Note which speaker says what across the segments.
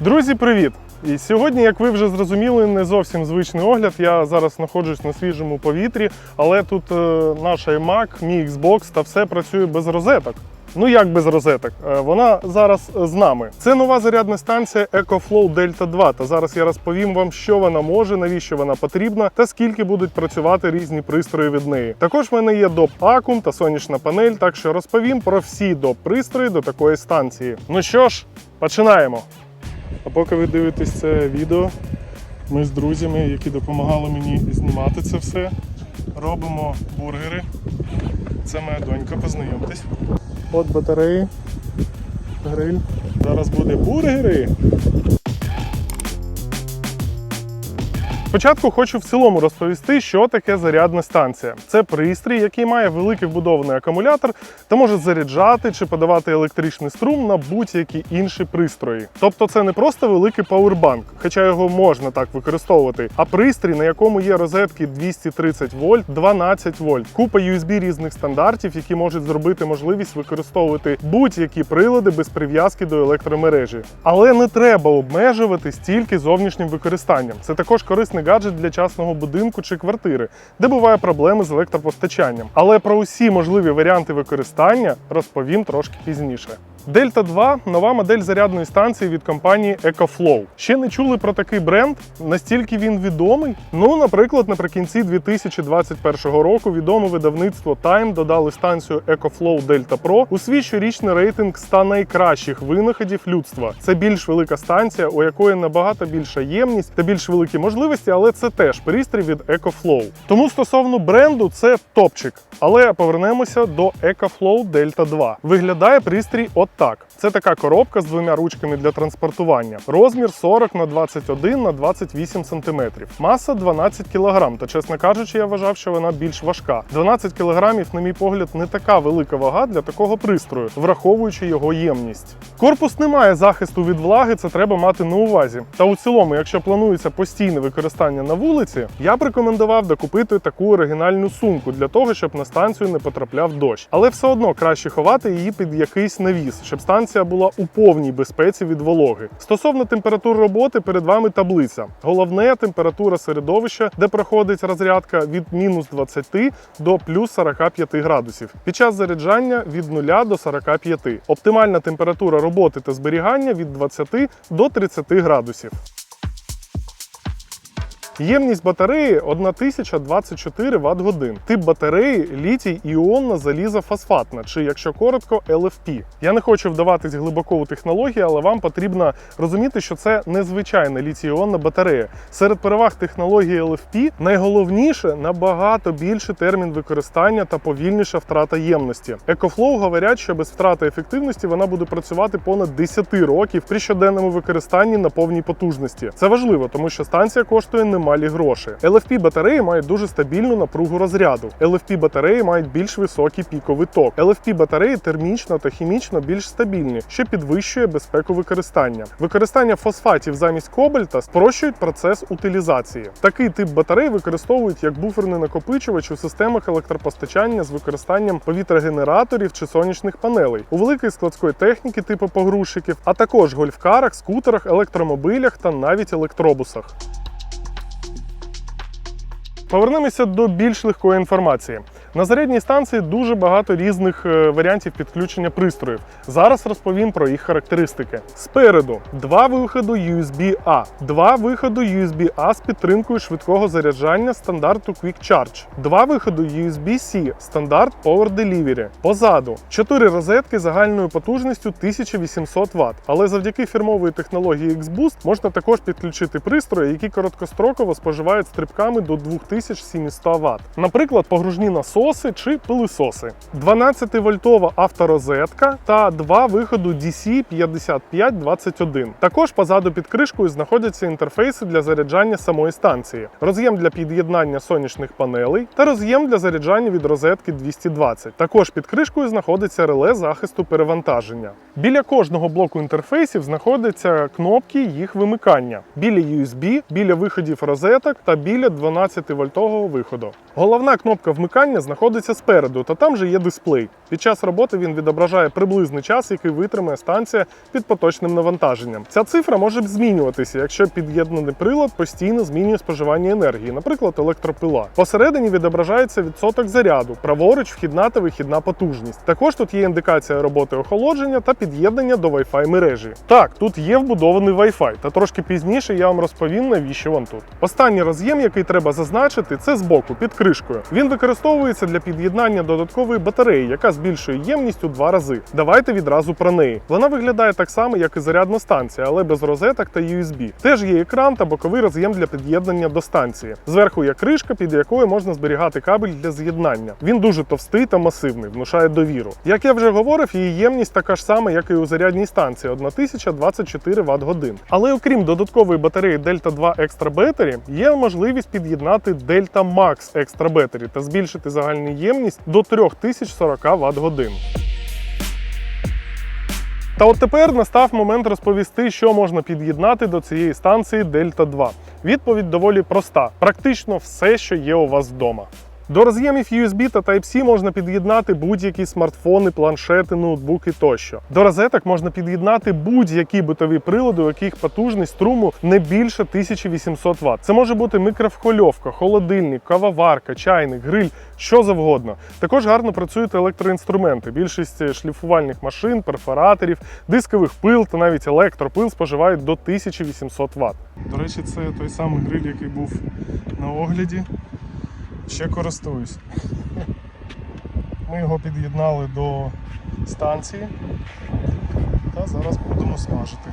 Speaker 1: Друзі, привіт! І сьогодні, як ви вже зрозуміли, не зовсім звичний огляд. Я зараз знаходжусь на свіжому повітрі, але тут е, наш iMac, мій Xbox та все працює без розеток. Ну як без розеток? Е, Вона зараз з нами. Це нова зарядна станція EcoFlow Delta 2. Та зараз я розповім вам, що вона може, навіщо вона потрібна та скільки будуть працювати різні пристрої від неї. Також в мене є доп акум та сонячна панель, так що розповім про всі доп пристрої до такої станції. Ну що ж, починаємо. А поки ви дивитесь це відео, ми з друзями, які допомагали мені знімати це все, робимо бургери. Це моя донька, познайомтесь. От батареї, гриль. Зараз буде бургери. Спочатку хочу в цілому розповісти, що таке зарядна станція. Це пристрій, який має великий вбудований акумулятор та може заряджати чи подавати електричний струм на будь-які інші пристрої. Тобто це не просто великий пауербанк, хоча його можна так використовувати, а пристрій, на якому є розетки 230 вольт, 12 вольт, купа USB різних стандартів, які можуть зробити можливість використовувати будь-які прилади без прив'язки до електромережі. Але не треба обмежуватись тільки зовнішнім використанням. Це також корисний гаджет для частного будинку чи квартири, де буває проблеми з електропостачанням. Але про усі можливі варіанти використання розповім трошки пізніше. Delta 2 нова модель зарядної станції від компанії EcoFlow. Ще не чули про такий бренд? Настільки він відомий? Ну, наприклад, наприкінці 2021 року відоме видавництво Time додали станцію EcoFlow Delta Pro у свій щорічний рейтинг 100 найкращих винаходів людства. Це більш велика станція, у якої набагато більша ємність та більш великі можливості, але це теж пристрій від EcoFlow. Тому стосовно бренду, це топчик. Але повернемося до EcoFlow Delta 2. Виглядає пристрій от так. Це така коробка з двома ручками для транспортування. Розмір 40 на 21 на 28 см. Маса 12 кг, та чесно кажучи, я вважав, що вона більш важка. 12 кг, на мій погляд, не така велика вага для такого пристрою, враховуючи його ємність. Корпус не має захисту від влаги, це треба мати на увазі. Та у цілому, якщо планується постійне використання на вулиці, я б рекомендував докупити таку оригінальну сумку для того, щоб на станцію не потрапляв дощ. Але все одно краще ховати її під якийсь навіс, щоб станція була у повній безпеці від вологи. Стосовно температур роботи, перед вами таблиця. Головне температура середовища, де проходить розрядка від мінус 20 до плюс 45 градусів. Під час заряджання від 0 до 45. Оптимальна температура роботи та зберігання від 20 до 30 градусів. Ємність батареї 1024 Вт годин. Тип батареї літій іонна заліза фосфатна, чи якщо коротко, LFP. Я не хочу вдаватись глибоко у технології, але вам потрібно розуміти, що це незвичайна літій-іонна батарея. Серед переваг технології LFP найголовніше набагато більший термін використання та повільніша втрата ємності. EcoFlow говорять, що без втрати ефективності вона буде працювати понад 10 років при щоденному використанні на повній потужності. Це важливо, тому що станція коштує немалі гроші. LFP батареї мають дуже стабільну напругу розряду. LFP батареї мають більш високий піковий ток. LFP батареї термічно та хімічно більш стабільні, що підвищує безпеку використання. Використання фосфатів замість кобальта спрощують процес утилізації. Такий тип батарей використовують як буферний накопичувач у системах електропостачання з використанням повітрогенераторів чи сонячних панелей, у великої складської техніки типу погрузчиків, а також гольфкарах, скутерах, електромобилях та навіть електробусах. Повернемося до більш легкої інформації. На зарядній станції дуже багато різних е, варіантів підключення пристроїв. Зараз розповім про їх характеристики. Спереду два виходи USB-A, два виходи USB-A з підтримкою швидкого заряджання стандарту Quick Charge, два виходи USB-C стандарт Power Delivery. Позаду чотири розетки загальною потужністю 1800 Вт. Але завдяки фірмової технології X-Boost можна також підключити пристрої, які короткостроково споживають стрибками до 2700 Вт. Наприклад, погружні насоси чи пилисоси. 12-вольтова авторозетка та два виходу DC 5521. Також позаду під кришкою знаходяться інтерфейси для заряджання самої станції, роз'єм для під'єднання сонячних панелей та роз'єм для заряджання від розетки 220. Також під кришкою знаходиться реле захисту перевантаження. Біля кожного блоку інтерфейсів знаходяться кнопки їх вимикання біля USB, біля виходів розеток та біля 12-вольтового виходу. Головна кнопка вмикання знаходиться спереду, та там же є дисплей. Під час роботи він відображає приблизний час, який витримає станція під поточним навантаженням. Ця цифра може змінюватися, якщо під'єднаний прилад постійно змінює споживання енергії, наприклад, електропила. Посередині відображається відсоток заряду, праворуч вхідна та вихідна потужність. Також тут є індикація роботи охолодження та під'єднання до Wi-Fi мережі. Так, тут є вбудований Wi-Fi, та трошки пізніше я вам розповім, навіщо він тут. Останній роз'єм, який треба зазначити, це збоку під кришкою. Він використовується для під'єднання додаткової батареї, яка збільшує ємність у два рази. Давайте відразу про неї. Вона виглядає так само, як і зарядна станція, але без розеток та USB. Теж є екран та боковий роз'єм для під'єднання до станції. Зверху є кришка, під якою можна зберігати кабель для з'єднання. Він дуже товстий та масивний, внушає довіру. Як я вже говорив, її ємність така ж сама, як і у зарядній станції 1024 Вт годин. Але окрім додаткової батареї Delta 2 Extra Battery, є можливість під'єднати Delta Max Extra Battery та збільшити загальну ємність до 3040 Вт годин. Та от тепер настав момент розповісти, що можна під'єднати до цієї станції Delta 2. Відповідь доволі проста: практично все, що є у вас вдома. До роз'ємів USB та Type-C можна під'єднати будь-які смартфони, планшети, ноутбуки тощо. До розеток можна під'єднати будь-які битові прилади, у яких потужність струму не більше 1800 Вт. Це може бути мікровхвильовка, холодильник, кавоварка, чайник, гриль, що завгодно. Також гарно працюють електроінструменти. Більшість шліфувальних машин, перфораторів, дискових пил та навіть електропил споживають до 1800 Вт. До речі, це той самий гриль, який був на огляді. Ще користуюсь. Ми його під'єднали до станції та зараз будемо смажити.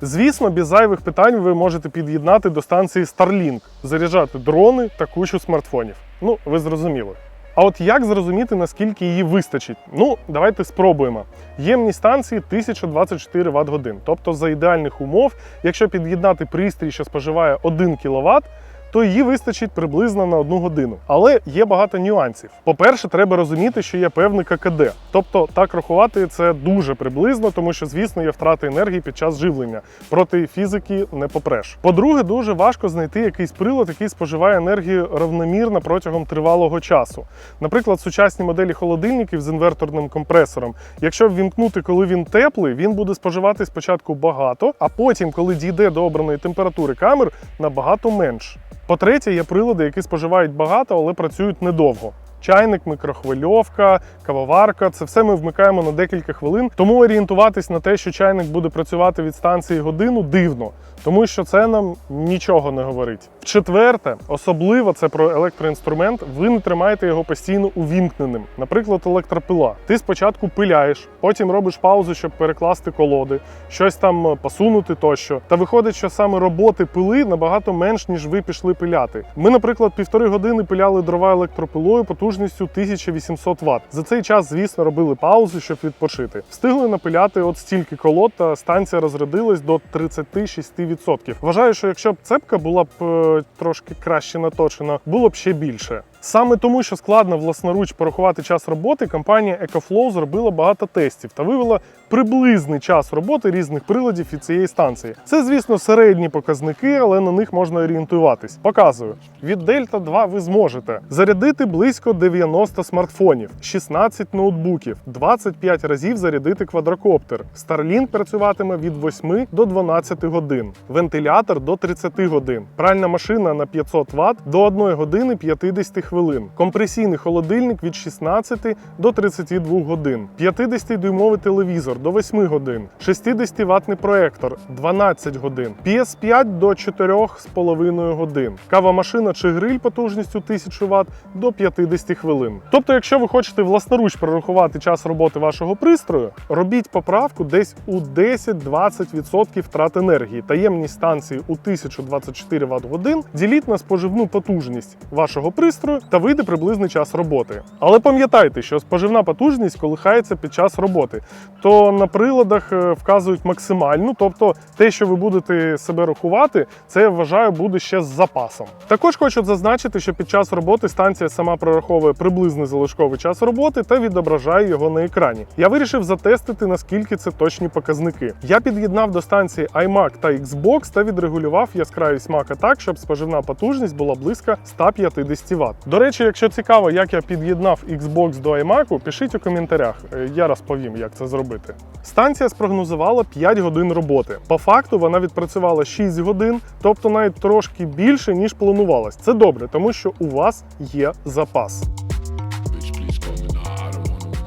Speaker 1: Звісно, без зайвих питань ви можете під'єднати до станції Starlink, заряджати дрони та кучу смартфонів. Ну, ви зрозуміли. А от як зрозуміти, наскільки її вистачить? Ну, давайте спробуємо. Ємність станції 1024 Вт годин. Тобто, за ідеальних умов, якщо під'єднати пристрій, що споживає 1 кВт, то її вистачить приблизно на одну годину. Але є багато нюансів. По-перше, треба розуміти, що є певний ККД. Тобто так рахувати це дуже приблизно, тому що, звісно, є втрати енергії під час живлення. Проти фізики не попреш. По-друге, дуже важко знайти якийсь прилад, який споживає енергію равномірно протягом тривалого часу. Наприклад, сучасні моделі холодильників з інверторним компресором. Якщо ввімкнути, коли він теплий, він буде споживати спочатку багато, а потім, коли дійде до обраної температури камер, набагато менше. По-третє, є прилади, які споживають багато, але працюють недовго. Чайник, мікрохвильовка, кавоварка це все ми вмикаємо на декілька хвилин. Тому орієнтуватись на те, що чайник буде працювати від станції годину, дивно, тому що це нам нічого не говорить. В-четверте, особливо це про електроінструмент, ви не тримаєте його постійно увімкненим. Наприклад, електропила. Ти спочатку пиляєш, потім робиш паузу, щоб перекласти колоди, щось там посунути тощо. Та виходить, що саме роботи пили набагато менш, ніж ви пішли пиляти. Ми, наприклад, півтори години пиляли дрова електропилою потужністю 1800 Вт. За цей час, звісно, робили паузу, щоб відпочити. Встигли напиляти от стільки колод, та станція розрядилась до 36%. Вважаю, що якщо б цепка була б е, трошки краще наточена, було б ще більше. Саме тому, що складно власноруч порахувати час роботи, компанія EcoFlow зробила багато тестів та вивела приблизний час роботи різних приладів від цієї станції. Це, звісно, середні показники, але на них можна орієнтуватись. Показую. Від Delta 2 ви зможете зарядити близько 90 смартфонів, 16 ноутбуків, 25 разів зарядити квадрокоптер. Starlink працюватиме від 8 до 12 годин, вентилятор до 30 годин, пральна машина на 500 Вт до 1 години 50 хвилин, компресійний холодильник від 16 до 32 годин, 50-дюймовий телевізор до 8 годин, 60-ваттний проектор 12 годин, PS5 до 4,5 годин, кавомашина чи гриль потужністю 1000 Вт до 50 хвилин. Тобто, якщо ви хочете власноруч прорахувати час роботи вашого пристрою, робіть поправку десь у 10-20% втрат енергії. Таємність станції у 1024 Вт годин діліть на споживну потужність вашого пристрою та вийде приблизний час роботи. Але пам'ятайте, що споживна потужність колихається під час роботи, то на приладах е, вказують максимальну, тобто те, що ви будете себе рахувати, це я вважаю буде ще з запасом. Також хочу зазначити, що під час роботи станція сама прораховує приблизний залишковий час роботи та відображає його на екрані. Я вирішив затестити, наскільки це точні показники. Я під'єднав до станції iMac та Xbox та відрегулював яскравість Mac так, щоб споживна потужність була близько 150 Вт. До речі, якщо цікаво, як я під'єднав Xbox до iMac, пишіть у коментарях. Е, Я розповім, як це зробити. Станція спрогнозувала 5 годин роботи. По факту вона відпрацювала 6 годин, тобто навіть трошки більше, ніж планувалось. Це добре, тому що у вас є запас.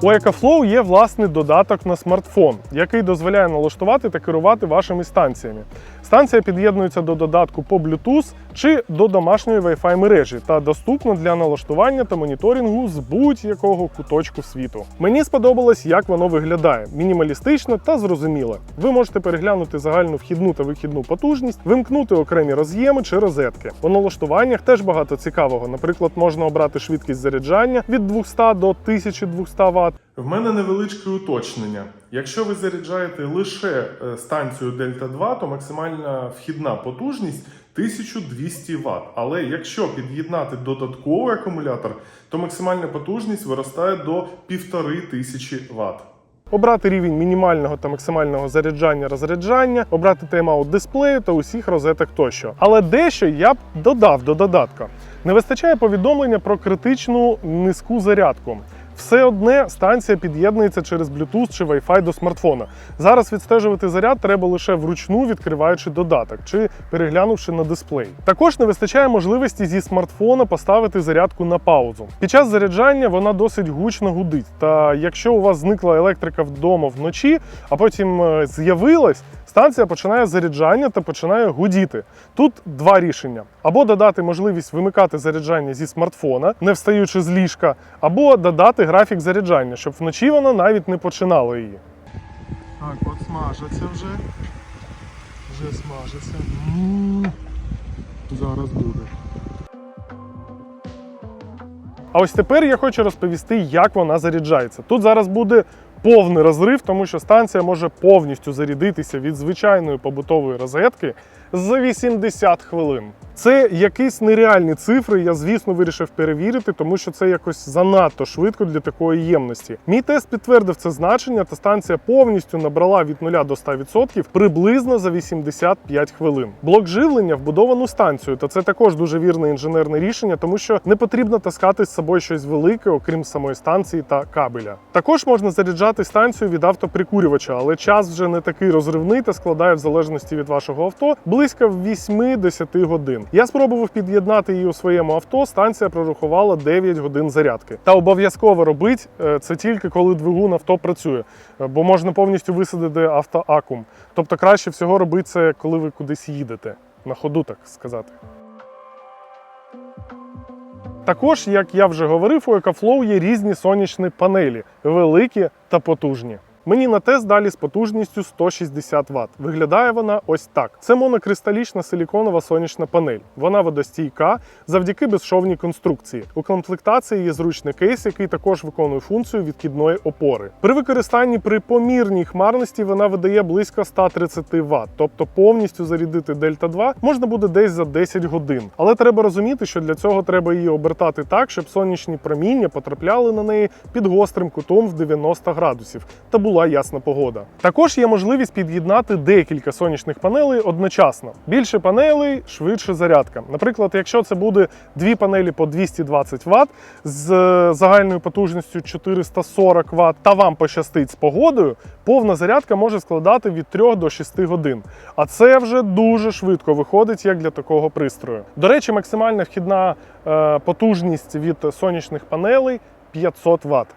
Speaker 1: У EcoFlow є власний додаток на смартфон, який дозволяє налаштувати та керувати вашими станціями. Станція під'єднується до додатку по Bluetooth чи до домашньої Wi-Fi мережі та доступна для налаштування та моніторингу з будь-якого куточку світу. Мені сподобалось, як воно виглядає: мінімалістично та зрозуміле. Ви можете переглянути загальну вхідну та вихідну потужність, вимкнути окремі роз'єми чи розетки. У налаштуваннях теж багато цікавого. Наприклад, можна обрати швидкість заряджання від 200 до 1200 Вт. В мене невеличке уточнення. Якщо ви заряджаєте лише е, станцію Дельта 2, то максимальна вхідна потужність 1200 Вт. Але якщо під'єднати додатковий акумулятор, то максимальна потужність виростає до 1500 Вт. Обрати рівень мінімального та максимального заряджання розряджання, обрати тайм-аут дисплею та усіх розеток тощо. Але дещо я б додав до додатка. Не вистачає повідомлення про критичну низьку зарядку. Все одне станція під'єднується через Bluetooth чи Wi-Fi до смартфона. Зараз відстежувати заряд треба лише вручну відкриваючи додаток чи переглянувши на дисплей. Також не вистачає можливості зі смартфона поставити зарядку на паузу. Під час заряджання вона досить гучно гудить. Та якщо у вас зникла електрика вдома вночі, а потім е, з'явилась, станція починає заряджання та починає гудіти. Тут два рішення: або додати можливість вимикати заряджання зі смартфона, не встаючи з ліжка, або додати графік заряджання, щоб вночі вона навіть не починала її. Так, от смажиться вже. Вже смажиться. Зараз буде. А ось тепер я хочу розповісти, як вона заряджається. Тут зараз буде повний розрив, тому що станція може повністю зарядитися від звичайної побутової розетки за 80 хвилин. Це якісь нереальні цифри. Я, звісно, вирішив перевірити, тому що це якось занадто швидко для такої ємності. Мій тест підтвердив це значення, та станція повністю набрала від 0 до 100% приблизно за 85 хвилин. Блок живлення вбудовано станцію, та це також дуже вірне інженерне рішення, тому що не потрібно таскати з собою щось велике, окрім самої станції та кабеля. Також можна заряджати станцію від автоприкурювача, але час вже не такий розривний та складає в залежності від вашого авто близько 8-10 годин. Я спробував під'єднати її у своєму авто. Станція прорахувала 9 годин зарядки. Та обов'язково робить е, це тільки коли двигун авто працює, е, бо можна повністю висадити автоакум. Тобто краще всього робити це, коли ви кудись їдете. На ходу, так сказати. Також, як я вже говорив, у EcoFlow є різні сонячні панелі, великі та потужні. Мені на тест далі з потужністю 160 Вт. Виглядає вона ось так. Це монокристалічна силіконова сонячна панель. Вона водостійка завдяки безшовній конструкції. У комплектації є зручний кейс, який також виконує функцію відкидної опори. При використанні при помірній хмарності вона видає близько 130 Вт, тобто повністю зарядити Дельта 2 можна буде десь за 10 годин. Але треба розуміти, що для цього треба її обертати так, щоб сонячні проміння потрапляли на неї під гострим кутом в 90 градусів та була ясна погода. Також є можливість під'єднати декілька сонячних панелей одночасно. Більше панелей, швидше зарядка. Наприклад, якщо це буде дві панелі по 220 Вт з е, загальною потужністю 440 Вт, та вам пощастить з погодою, повна зарядка може складати від 3 до 6 годин. А це вже дуже швидко виходить як для такого пристрою. До речі, максимальна вхідна е, потужність від сонячних панелей 500 Вт.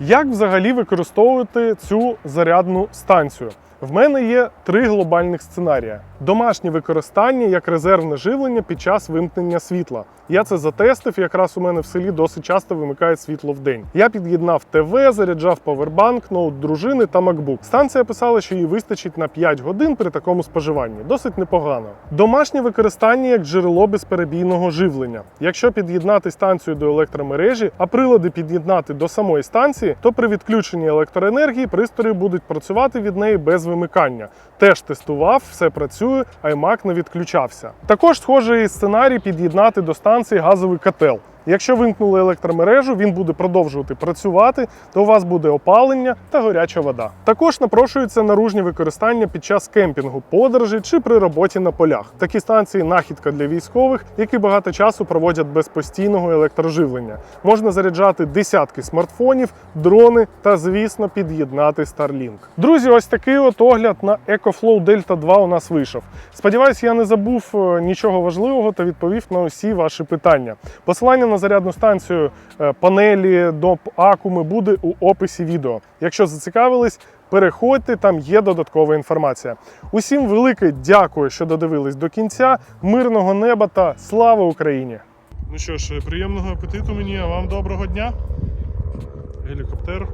Speaker 1: Як взагалі використовувати цю зарядну станцію? В мене є три глобальних сценарія: домашнє використання як резервне живлення під час вимкнення світла. Я це затестив. Якраз у мене в селі досить часто вимикають світло в день. Я під'єднав ТВ, заряджав павербанк, ноут дружини та MacBook. Станція писала, що їй вистачить на 5 годин при такому споживанні. Досить непогано. Домашнє використання як джерело безперебійного живлення. Якщо під'єднати станцію до електромережі, а прилади під'єднати до самої станції, то при відключенні електроенергії пристрої будуть працювати від неї без вимикання. Теж тестував, все працює, iMac не відключався. Також схожий сценарій під'єднати до станції газовий котел. Якщо вимкнули електромережу, він буде продовжувати працювати, то у вас буде опалення та гаряча вода. Також напрошується наружні використання під час кемпінгу, подорожі чи при роботі на полях. Такі станції нахідка для військових, які багато часу проводять без постійного електроживлення. Можна заряджати десятки смартфонів, дрони та, звісно, під'єднати Starlink. Друзі, ось такий от огляд на EcoFlow Delta 2 у нас вийшов. Сподіваюсь, я не забув е, нічого важливого та відповів на усі ваші питання. Посилання на зарядну станцію, е, панелі до акуми буде у описі відео. Якщо зацікавились, переходьте, там є додаткова інформація. Усім велике дякую, що додивились до кінця. Мирного неба та слава Україні! Ну що ж, приємного апетиту мені, а вам доброго дня. Гелікоптер